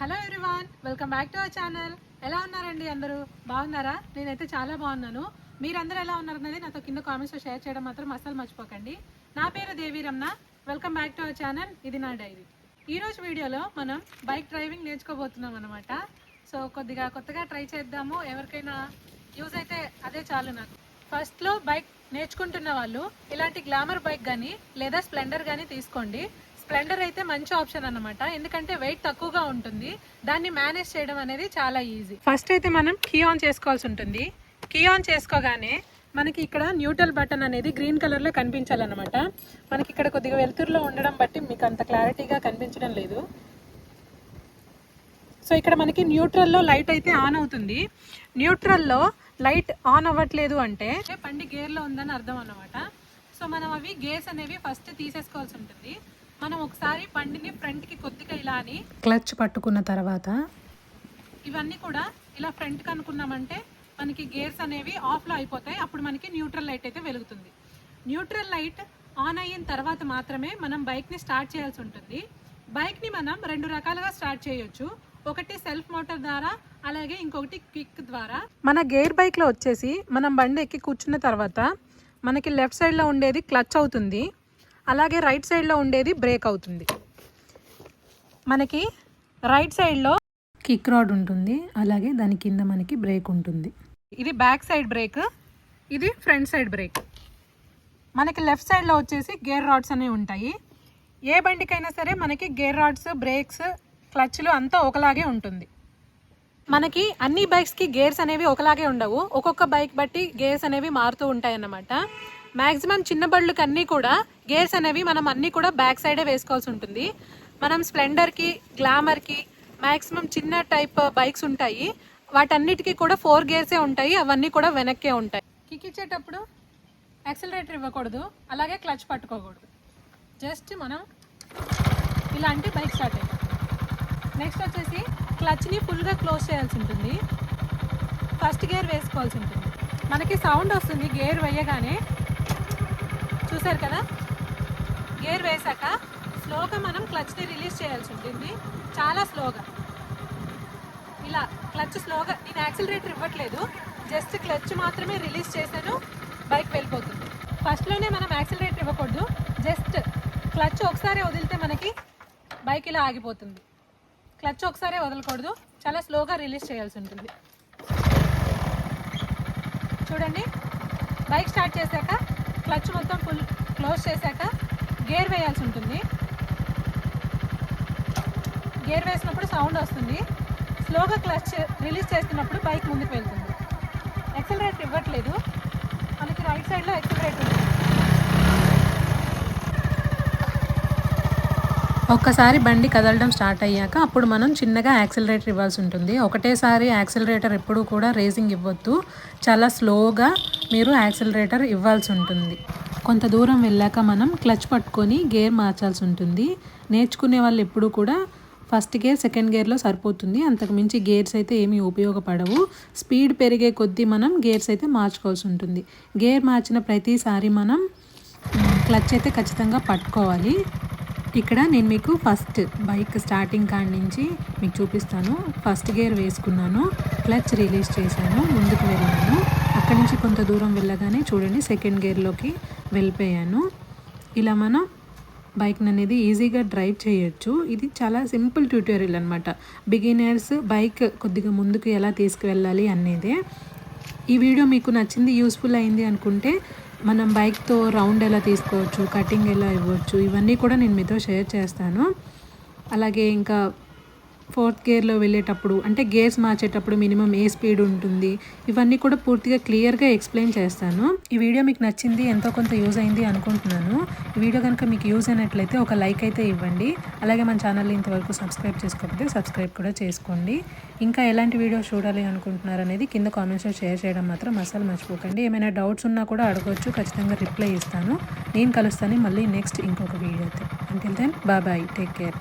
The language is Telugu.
Hello everyone welcome back to our channel ఎలా ఉన్నారండి అందరూ? బాగున్నారా? నేనైతే చాలా బాగున్నాను. మీరందరూ ఎలా ఉన్నారన్నది నాతో కింద కామెంట్స్లో షేర్ చేయడం మాత్రం అస్సలు మర్చిపోకండి. నా పేరు Devi Ramana. Welcome back to our channel ఇది నా డైరీ ఈరోజు వీడియోలో మనం బైక్ డ్రైవింగ్ నేర్చుకోబోతున్నాం అనమాట సో కొద్దిగా కొత్తగా ట్రై చేద్దాము. ఎవరికైనా యూజ్ అయితే అదే చాలు నాకు. ఫస్ట్లో బైక్ నేర్చుకుంటున్న వాళ్ళు ఇలాంటి గ్లామర్ బైక్ కానీ లేదా స్ప్లెండర్ కానీ తీసుకోండి. స్ప్లెండర్ అయితే మంచి ఆప్షన్ అన్నమాట. ఎందుకంటే వెయిట్ తక్కువగా ఉంటుంది. దాన్ని మేనేజ్ చేయడం అనేది చాలా ఈజీ. ఫస్ట్ అయితే మనం కీ ఆన్ చేసుకోవాల్సి ఉంటుంది. కీ ఆన్ చేసుకోగానే మనకి ఇక్కడ న్యూట్రల్ బటన్ అనేది గ్రీన్ కలర్లో కనిపించాలన్నమాట. మనకి ఇక్కడ కొద్దిగా వెలుతురులో ఉండడం బట్టి మీకు అంత క్లారిటీగా కనిపించడం లేదు. సో ఇక్కడ మనకి న్యూట్రల్లో లైట్ అయితే ఆన్ అవుతుంది. న్యూట్రల్లో లైట్ ఆన్ అవ్వట్లేదు అంటే బండి గేర్లో ఉందని అర్థం అన్నమాట. సో మనం అవి గేర్స్ అనేవి ఫస్ట్ తీసేసుకోవాల్సి ఉంటుంది. మనం ఒకసారి బండిని ఫ్రంట్కి కొద్దిగా ఇలా అని క్లచ్ పట్టుకున్న తర్వాత ఇవన్నీ కూడా ఇలా ఫ్రంట్కి అనుకున్నామంటే మనకి గేర్స్ అనేవి ఆఫ్లో అయిపోతాయి. అప్పుడు మనకి న్యూట్రల్ లైట్ అయితే వెలుగుతుంది. న్యూట్రల్ లైట్ ఆన్ అయిన తర్వాత మాత్రమే మనం బైక్ని స్టార్ట్ చేయాల్సి ఉంటుంది. బైక్ని మనం రెండు రకాలుగా స్టార్ట్ చేయొచ్చు. ఒకటి సెల్ఫ్ మోటార్ ద్వారా అలాగే ఇంకొకటి క్విక్ ద్వారా. మన గేర్ బైక్లో వచ్చేసి మనం బండి ఎక్కి కూర్చున్న తర్వాత మనకి లెఫ్ట్ సైడ్లో ఉండేది క్లచ్ అవుతుంది. అలాగే రైట్ సైడ్లో ఉండేది బ్రేక్ అవుతుంది. మనకి రైట్ సైడ్లో కిక్ రాడ్ ఉంటుంది. అలాగే దాని కింద మనకి బ్రేక్ ఉంటుంది. ఇది బ్యాక్ సైడ్ బ్రేక్ ఇది ఫ్రంట్ సైడ్ బ్రేక్. మనకి లెఫ్ట్ సైడ్లో వచ్చేసి గేర్ రాడ్స్ అనేవి ఉంటాయి. ఏ బండికైనా సరే మనకి గేర్ రాడ్స్ బ్రేక్స్ క్లచ్లు అంతా ఒకలాగే ఉంటుంది. మనకి అన్ని బైక్స్కి గేర్స్ అనేవి ఒకలాగే ఉండవు. ఒక్కొక్క బైక్ బట్టి గేర్స్ అనేవి మారుతూ ఉంటాయి అన్నమాట మ్యాక్సిమం చిన్న బళ్ళకి అన్నీ కూడా గేర్స్ అనేవి మనం అన్నీ కూడా బ్యాక్ సైడే వేసుకోవాల్సి ఉంటుంది. మనం స్ప్లెండర్కి గ్లామర్కి మ్యాక్సిమం చిన్న టైప్ బైక్స్ ఉంటాయి. వాటన్నిటికీ కూడా ఫోర్ గేర్సే ఉంటాయి. అవన్నీ కూడా వెనక్కే ఉంటాయి. కిక్ ఇచ్చేటప్పుడు యాక్సిలరేటర్ ఇవ్వకూడదు. అలాగే క్లచ్ పట్టుకోకూడదు. జస్ట్ మనం ఇలాంటి బైక్ స్టార్ట్ అయ్యాం నెక్స్ట్ వచ్చేసి క్లచ్ని ఫుల్గా క్లోజ్ చేయాల్సి ఉంటుంది. ఫస్ట్ గేర్ వేసుకోవాల్సి ఉంటుంది. మనకి సౌండ్ వస్తుంది. గేర్ వేయగానే చూసారు కదా? గేర్ వేసాక స్లోగా మనం క్లచ్ని రిలీజ్ చేయాల్సి ఉంటుంది. చాలా స్లోగా. ఇలా క్లచ్ స్లోగా నేను యాక్సిలరేటర్ ఇవ్వట్లేదు. జస్ట్ క్లచ్ మాత్రమే రిలీజ్ చేశాను బైక్ వెళ్ళిపోతుంది. ఫస్ట్లోనే మనం యాక్సిలరేటర్ ఇవ్వకూడదు. జస్ట్ క్లచ్ ఒకసారి వదిలితే మనకి బైక్ ఇలా ఆగిపోతుంది. క్లచ్ ఒకసారి వదలకూడదు. చాలా స్లోగా రిలీజ్ చేయాల్సి ఉంటుంది. చూడండి. బైక్ స్టార్ట్ చేశాక క్లచ్ మొత్తం ఫుల్ క్లోజ్ చేశాక గేర్ వేయాల్సి ఉంటుంది. గేర్ వేసినప్పుడు సౌండ్ వస్తుంది. స్లోగా క్లచ్ రిలీజ్ చేస్తున్నప్పుడు బైక్ ముందుకు వెళ్తుంది. యాక్సిలరేటర్ ఇవ్వట్లేదు. మనకి రైట్ సైడ్లో ఎక్సలరేటర్ ఉంది. ఒక్కసారి బండి కదలడం స్టార్ట్ అయ్యాక అప్పుడు మనం చిన్నగా యాక్సిలరేటర్ ఇవ్వాల్సి ఉంటుంది. ఒకటేసారి యాక్సిలరేటర్ ఎప్పుడూ కూడా రేసింగ్ ఇవ్వద్దు. చాలా స్లోగా మీరు యాక్సిలరేటర్ ఇవ్వాల్సి ఉంటుంది. కొంత దూరం వెళ్ళాక మనం క్లచ్ పట్టుకొని గేర్ మార్చాల్సి ఉంటుంది. నేర్చుకునే వాళ్ళు ఎప్పుడూ కూడా ఫస్ట్ గేర్ సెకండ్ గేర్లో సరిపోతుంది. అంతకు మించి గేర్స్ అయితే ఏమీ ఉపయోగపడవు. స్పీడ్ పెరిగే కొద్దీ మనం గేర్స్ అయితే మార్చుకోవాల్సి ఉంటుంది. గేర్ మార్చిన ప్రతిసారి మనం క్లచ్ అయితే ఖచ్చితంగా పట్టుకోవాలి. ఇక్కడ నేను మీకు ఫస్ట్ బైక్ స్టార్టింగ్ కాడి నుంచి మీకు చూపిస్తాను. ఫస్ట్ గేర్ వేసుకున్నాను. క్లచ్ రిలీజ్ చేశాను. ముందుకు వెళ్ళాను. అక్కడి నుంచి కొంత దూరం వెళ్ళగానే చూడండి సెకండ్ గేర్లోకి వెళ్ళిపోయాను. ఇలా మనం బైక్ని అనేది ఈజీగా డ్రైవ్ చేయొచ్చు. ఇది చాలా సింపుల్ ట్యూటోరియల్ అనమాట బిగినర్స్ బైక్ కొద్దిగా ముందుకు ఎలా తీసుకువెళ్ళాలి అనేదే. ఈ వీడియో మీకు నచ్చింది యూస్ఫుల్ అయింది అనుకుంటే మనం బైక్తో రౌండ్ ఎలా తీసుకోవచ్చు కటింగ్ ఎలా ఇవ్వచ్చు ఇవన్నీ కూడా నేను మీతో షేర్ చేస్తాను. అలాగే ఇంకా ఫోర్త్ గేర్లో వెళ్ళేటప్పుడు అంటే గేర్స్ మార్చేటప్పుడు మినిమం ఏ స్పీడ్ ఉంటుంది ఇవన్నీ కూడా పూర్తిగా క్లియర్గా ఎక్స్ప్లెయిన్ చేస్తాను. ఈ వీడియో మీకు నచ్చింది ఎంతో కొంత యూజ్ అయింది అనుకుంటున్నాను. ఈ వీడియో కనుక మీకు యూజ్ అయినట్లయితే ఒక లైక్ అయితే ఇవ్వండి. అలాగే మన ఛానల్ని ఇంతవరకు సబ్స్క్రైబ్ చేసుకోకపోతే సబ్స్క్రైబ్ కూడా చేసుకోండి. ఇంకా ఎలాంటి వీడియోస్ చూడాలి అనుకుంటున్నారు అనేది కింద కామెంట్స్లో షేర్ చేయడం మాత్రం అసలు మర్చిపోకండి. ఏమైనా డౌట్స్ ఉన్నా కూడా అడగవచ్చు ఖచ్చితంగా రిప్లై ఇస్తాను. నేను కలుస్తాను మళ్ళీ నెక్స్ట్ ఇంకొక వీడియోతో. Until then bye take care